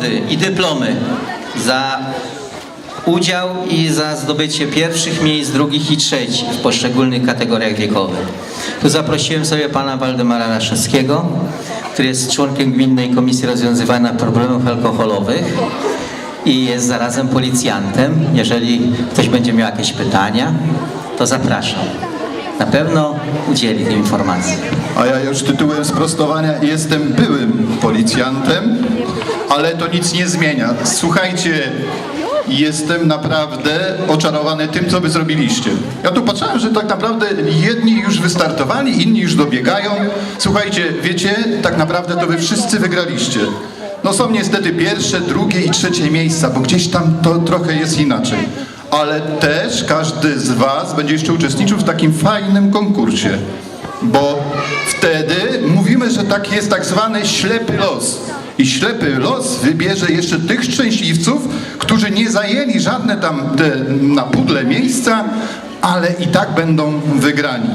nagrody i dyplomy za udział i za zdobycie pierwszych miejsc, drugich i trzecich w poszczególnych kategoriach wiekowych. Tu zaprosiłem sobie pana Waldemara Raszewskiego, który jest członkiem Gminnej Komisji Rozwiązywania Problemów Alkoholowych i jest zarazem policjantem. Jeżeli ktoś będzie miał jakieś pytania, to zapraszam. Na pewno udzieli tej informacji. A ja już tytułem sprostowania jestem byłym policjantem, ale to nic nie zmienia. Słuchajcie, jestem naprawdę oczarowany tym, co wy zrobiliście. Ja tu patrzyłem, że tak naprawdę jedni już wystartowali, inni już dobiegają. Słuchajcie, wiecie, tak naprawdę to wy wszyscy wygraliście. No są niestety pierwsze, drugie i trzecie miejsca, bo gdzieś tam to trochę jest inaczej. Ale też każdy z was będzie jeszcze uczestniczył w takim fajnym konkursie. Bo wtedy mówimy, że tak jest tak zwany ślepy los. I ślepy los wybierze jeszcze tych szczęśliwców, którzy nie zajęli żadne tam te na pudle miejsca, ale i tak będą wygrani.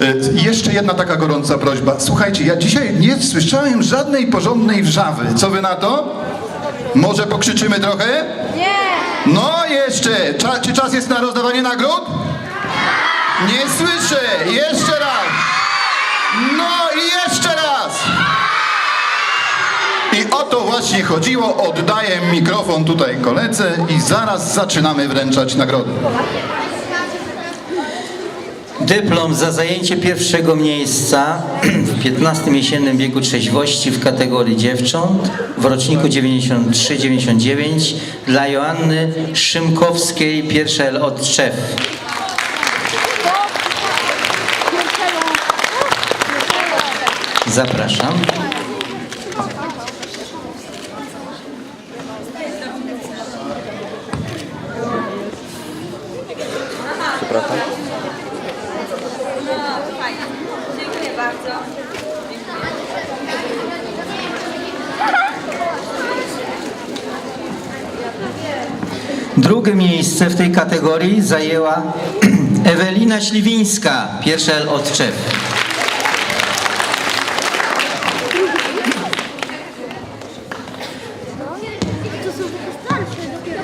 E, Jeszcze jedna taka gorąca prośba. Słuchajcie, ja dzisiaj nie słyszałem żadnej porządnej wrzawy. Co wy na to? Może pokrzyczymy trochę? Nie! No jeszcze! Cza, czy czas jest na rozdawanie nagród? Nie słyszę! Jeszcze raz! No i jeszcze to właśnie chodziło. Oddaję mikrofon tutaj koledze i zaraz zaczynamy wręczać nagrody. Dyplom za zajęcie pierwszego miejsca w 15 jesiennym biegu trzeźwości w kategorii dziewcząt w roczniku 93-99 dla Joanny Szymkowskiej, pierwsza L od Trzew. Zapraszam. Drugie miejsce w tej kategorii zajęła Ewelina Śliwińska, pierwsza L od Trzew. To są takie starsze dopiero.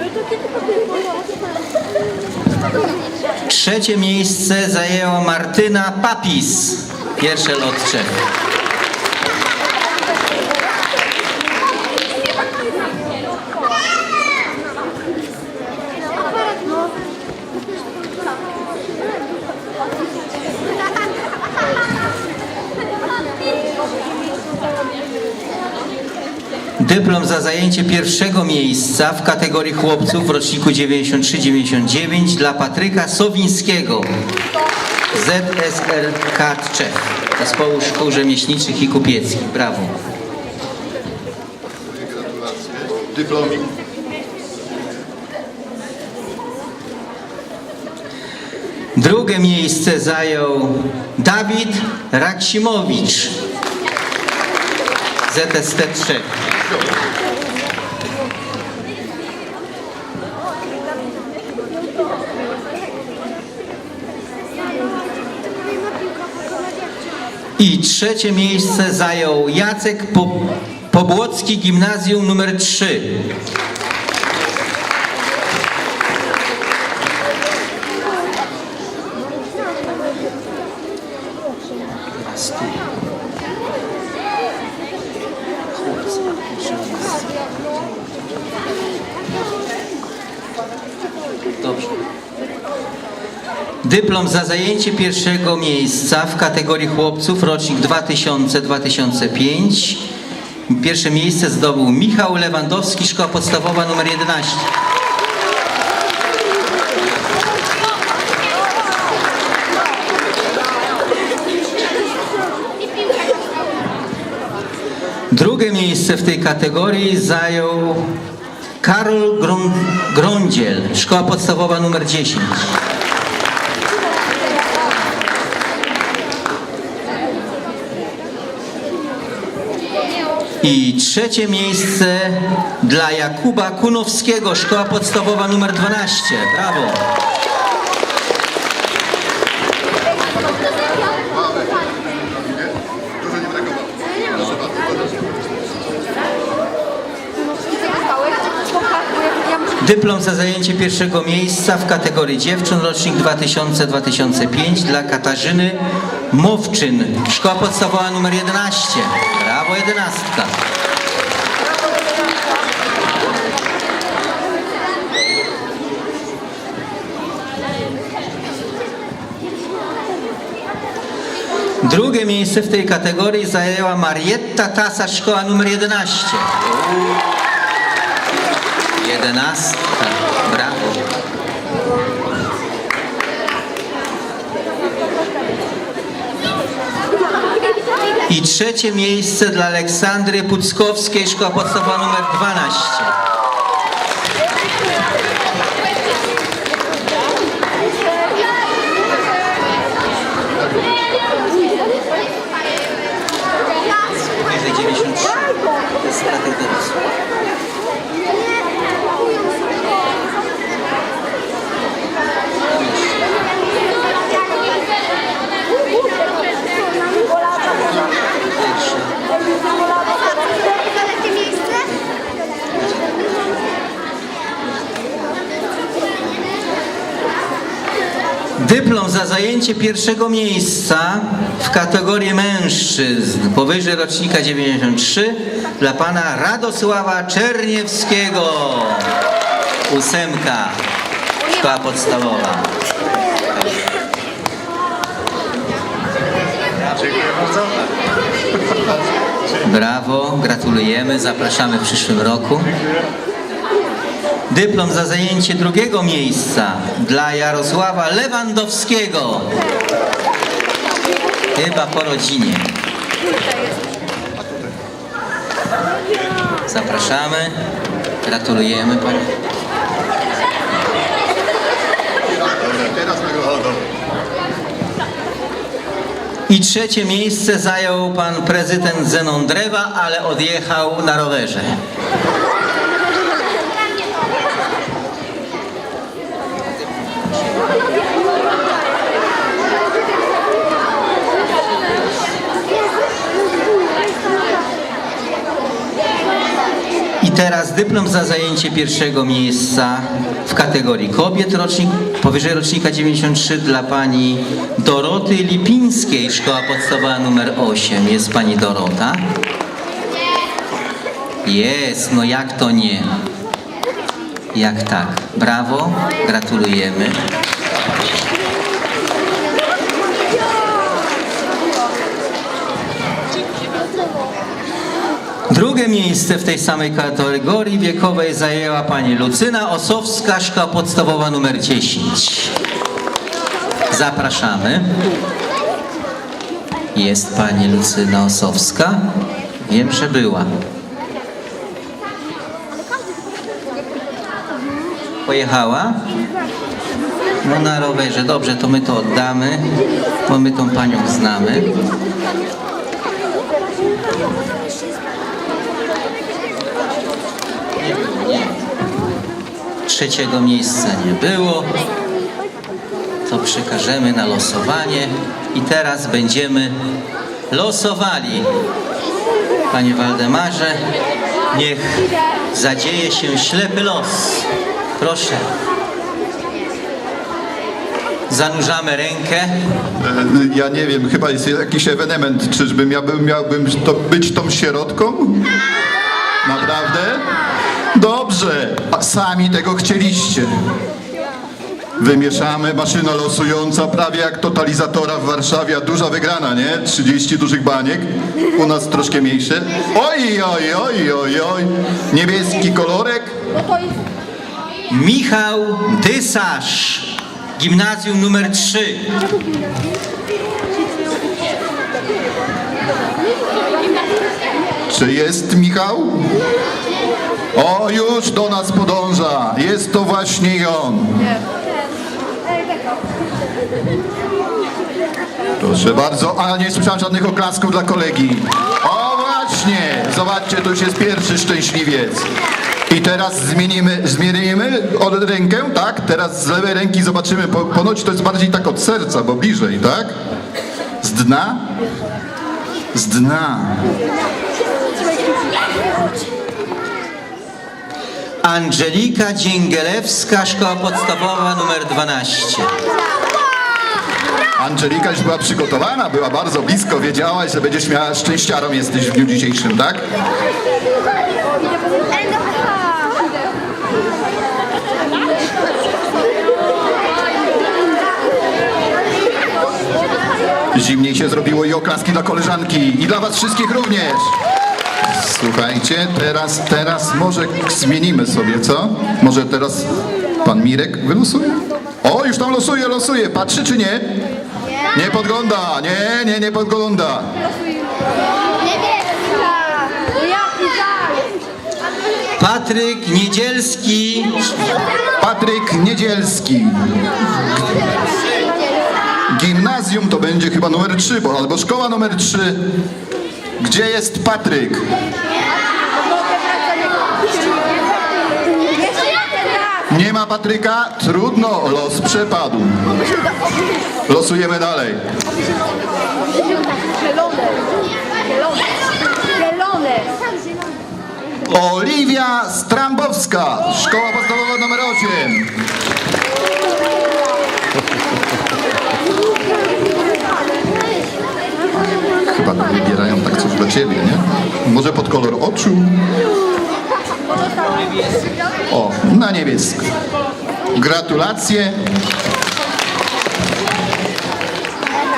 Ale to kiedy to było? Trzecie miejsce zajęła Martyna Papis, pierwsza L od Trzew. Dyplom za zajęcie pierwszego miejsca w kategorii chłopców w roczniku 93-99 dla Patryka Sowińskiego ZSLK Czech, Zespołu Szkół Rzemieślniczych i Kupieckich. Brawo. Dyplomik. Drugie miejsce zajął Dawid Raksimowicz, ZST3. I trzecie miejsce zajął Jacek po Pobłocki Gimnazjum numer 3. Dobrze. Dyplom za zajęcie pierwszego miejsca w kategorii chłopców rocznik 2000-2005. Pierwsze miejsce zdobył Michał Lewandowski, szkoła podstawowa nr 11. Drugie miejsce w tej kategorii zajął Karol Grą- Grądziel, szkoła podstawowa nr 10. I trzecie miejsce dla Jakuba Kunowskiego, szkoła podstawowa numer 12. Brawo! Dyplom za zajęcie pierwszego miejsca w kategorii dziewczyn rocznik 2000-2005 dla Katarzyny Mowczyn, szkoła podstawowa numer 11. Brawo 11. Drugie miejsce w tej kategorii zajęła Marietta Tasa, szkoła numer 11. 11. Brawo. I trzecie miejsce dla Aleksandry Puckowskiej, szkoła podstawowa numer 12. zajęcie pierwszego miejsca w kategorii mężczyzn powyżej rocznika 93 dla pana Radosława Czerniewskiego. Ósemka. Szkoła podstawowa. Brawo, gratulujemy, zapraszamy w przyszłym roku. Dyplom za zajęcie drugiego miejsca dla Jarosława Lewandowskiego. Chyba po rodzinie. Zapraszamy. Gratulujemy nagroda. I trzecie miejsce zajął pan prezydent Zenon Drewa, ale odjechał na rowerze. I teraz dyplom za zajęcie pierwszego miejsca w kategorii kobiet rocznik, powyżej rocznika 93 dla pani Doroty Lipińskiej, szkoła podstawowa numer 8. Jest pani Dorota? Jest, no jak to nie? Jak tak? Brawo, gratulujemy. Drugie miejsce w tej samej kategorii wiekowej zajęła pani Lucyna Osowska, szkoła podstawowa numer 10. Zapraszamy. Jest pani Lucyna Osowska. Wiem, że była. Pojechała? No na rowerze. Dobrze, to my to oddamy, bo my tą panią znamy. Trzeciego miejsca nie było. To przekażemy na losowanie i teraz będziemy losowali. Panie Waldemarze, niech zadzieje się ślepy los. Proszę. Zanurzamy rękę. E, Ja nie wiem, chyba jest jakiś ewenement. Czyżbym ja bym, miałbym to być tą sierotką? Naprawdę? Dobrze, a sami tego chcieliście. Wymieszamy, maszyna losująca, prawie jak totalizatora w Warszawie, a duża wygrana, nie? 30 dużych baniek, u nas troszkę mniejsze. Oj, oj, oj, oj, oj, niebieski kolorek. Michał Dysarz, gimnazjum numer 3. Czy jest Michał? O, już do nas podąża. Jest to właśnie on. Proszę bardzo. A nie słyszałem żadnych oklasków dla kolegi. O, właśnie. Zobaczcie, to już jest pierwszy szczęśliwiec. Teraz zmienimy, zmienimy od rękę, tak? Teraz z lewej ręki zobaczymy. Po, ponoć to jest bardziej tak od serca, bo bliżej, tak? Z dna? Z dna. Angelika Dzięgielewska, szkoła podstawowa numer 12. Angelika już była przygotowana, była bardzo blisko, wiedziałaś, że będziesz miała szczęściarą jesteś w dniu dzisiejszym, tak? Zimniej się zrobiło i oklaski dla koleżanki i dla was wszystkich również. Słuchajcie, teraz, teraz może zmienimy sobie, co? Może teraz pan Mirek wylosuje? O, już tam losuje, losuje. Patrzy czy nie? Nie podgląda, nie, nie, nie podgląda. Patryk Niedzielski, Patryk Niedzielski. Gimnazjum to będzie chyba numer 3, bo albo szkoła numer 3. Gdzie jest Patryk? Nie ma Patryka? Trudno, los przepadł. Losujemy dalej. Oliwia Strambowska, szkoła podstawowa numer 8. wybierają tak coś dla ciebie, nie? Może pod kolor oczu? O, na niebiesko. Gratulacje.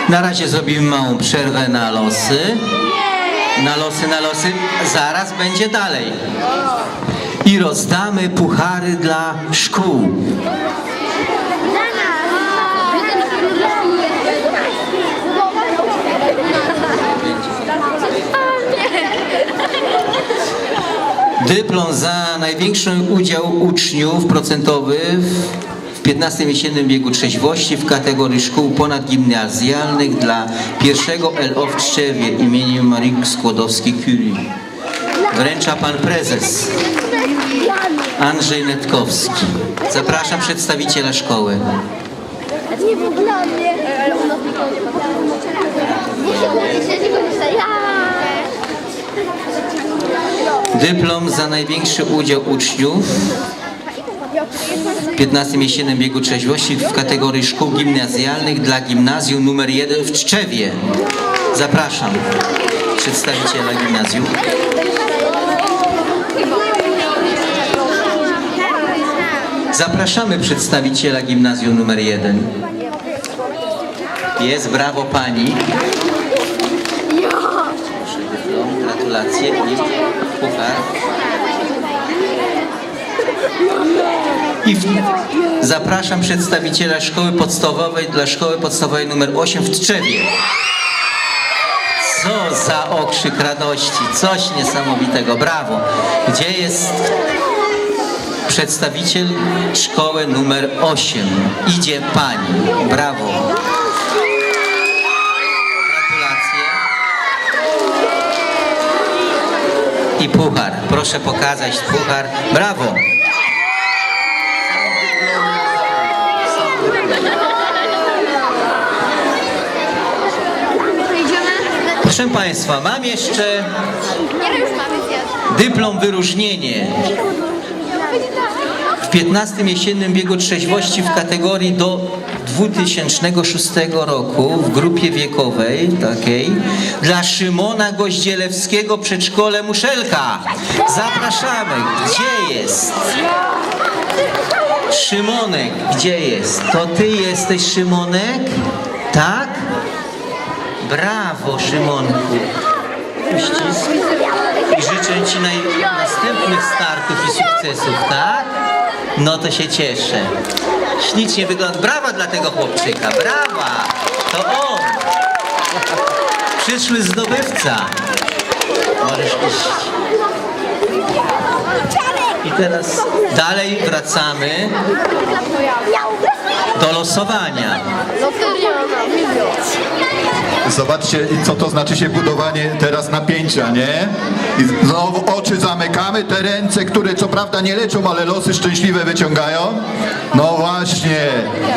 Na razie zrobimy małą przerwę na losy. Na losy, na losy. Zaraz będzie dalej. I rozdamy puchary dla szkół. Dyplom za największy udział uczniów procentowy w w 15 jesiennym biegu trzeźwości w kategorii szkół ponadgimnazjalnych dla pierwszego LO w Tczewie imieniem Marii Skłodowskiej-Curie. Wręcza pan prezes Andrzej Netkowski. Zapraszam przedstawiciela szkoły. Nie nie. Ale u nas nikogo nie ma. Nie się mówi, że nikogo nie ja. Dyplom za największy udział uczniów w 15 jesiennym biegu trzeźwości w kategorii szkół gimnazjalnych dla gimnazjum numer 1 w Tczewie. Zapraszam przedstawiciela gimnazjum. Zapraszamy przedstawiciela gimnazjum numer 1. Jest, brawo pani. Gratulacje I w... zapraszam przedstawiciela szkoły podstawowej dla szkoły podstawowej numer 8 w Tczewie. Co za okrzyk radości, coś niesamowitego, brawo. Gdzie jest przedstawiciel szkoły numer 8? Idzie pani, brawo. Puchar, proszę pokazać puchar, brawo. Proszę Państwa, mam jeszcze dyplom wyróżnienie. W 15 jesiennym biegu trzeźwości w kategorii do 2006 roku w grupie wiekowej takiej dla Szymona Goździelewskiego Przedszkole Muszelka. Zapraszamy. Gdzie jest? Szymonek, gdzie jest? To ty jesteś Szymonek? Tak? Brawo, Szymonku. Uścisk. I życzę Ci następnych startów i sukcesów, tak? No to się cieszę. Ślicznie wygląda. Brawa dla tego chłopczyka, brawa! To on! Przyszły zdobywca. Możesz iść. I teraz dalej wracamy do losowania. Ona. Zobaczcie, co to znaczy się budowanie teraz napięcia, nie? I znowu oczy zamykamy, te ręce, które co prawda nie leczą, ale losy szczęśliwe wyciągają. No właśnie,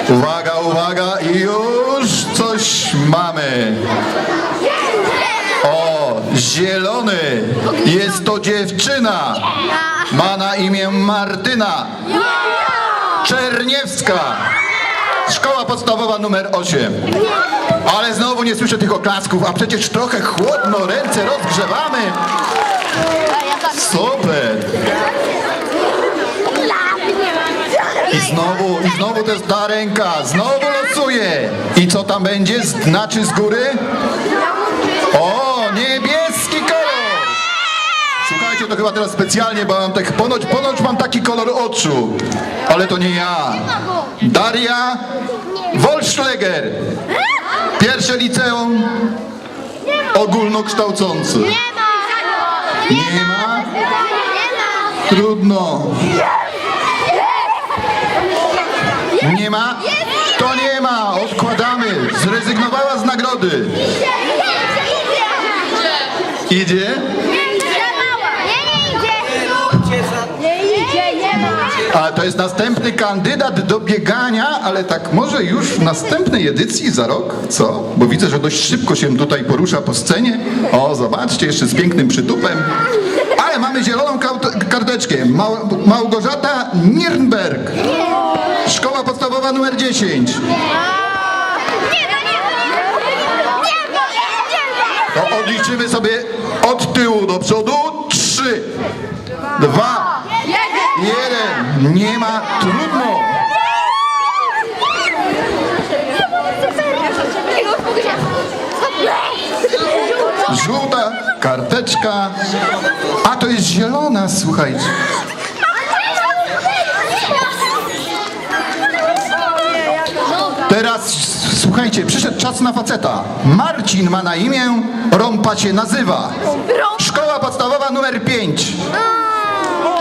uwaga, uwaga i już coś mamy. O, zielony, jest to dziewczyna. Ma na imię Martyna Czerniewska. Szkoła podstawowa numer 8. Ale znowu nie słyszę tych oklasków, a przecież trochę chłodno, ręce rozgrzewamy. Super. I znowu, i znowu to jest ta ręka, znowu losuje. I co tam będzie? Znaczy z góry? To chyba teraz specjalnie, bo mam tak, ponoć, ponoć mam taki kolor oczu. Ale to nie ja. Daria Wolszleger. Pierwsze liceum ogólnokształcące. Nie ma! Trudno. Nie ma? To nie ma. Odkładamy. Zrezygnowała z nagrody. Idzie! A to jest następny kandydat do biegania, ale tak może już w następnej edycji za rok? Co? Bo widzę, że dość szybko się tutaj porusza po scenie. O, zobaczcie, jeszcze z pięknym przytupem. Ale mamy zieloną karteczkę. Mał- Małgorzata Nirnberg. Szkoła podstawowa numer 10. Nie ma, nie ma! Nie ma, nie ma! To odliczymy sobie od tyłu do przodu. Trzy, dwa, jeden. Nie ma trudno. Żółta karteczka. A to jest zielona, słuchajcie. Teraz słuchajcie, przyszedł czas na faceta. Marcin ma na imię, Rąpa się nazywa. Szkoła podstawowa numer 5.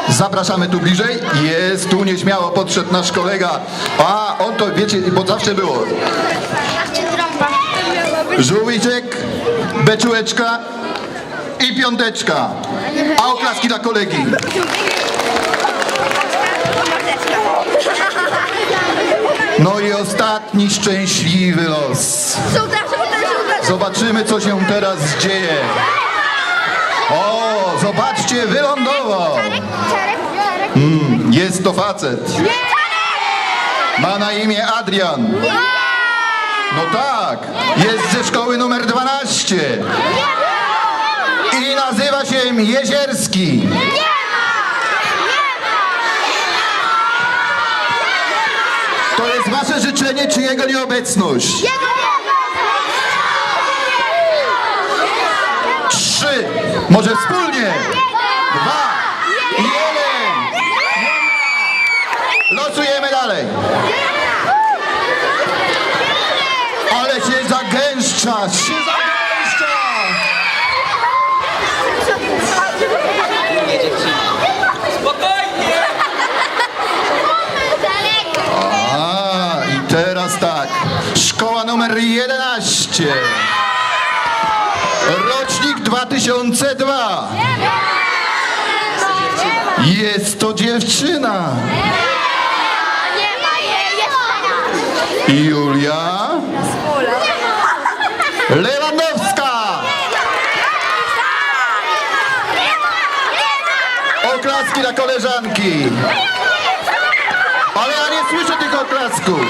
Zapraszamy tu bliżej. Jest tu nieśmiało podszedł nasz kolega. A on to wiecie, bo zawsze było. Żółwiczek, beczułeczka i piąteczka. A oklaski dla kolegi. No i ostatni szczęśliwy los. Zobaczymy, co się teraz dzieje. Zobaczcie, wylądował. Mm, jest to facet. Ma na imię Adrian. No tak, jest ze szkoły numer 12. I nazywa się Jezierski. To jest wasze życzenie, czy jego nieobecność? Trzy. Może wspólnie? Dwa. Jeden. Losujemy dalej. Ale się zagęszcza, się zagęszcza. A, i teraz tak. Szkoła numer 11. Rocznik 2002. Jest to dziewczyna. Julia Lewandowska. Oklaski dla koleżanki. Ale ja nie słyszę tych oklasków.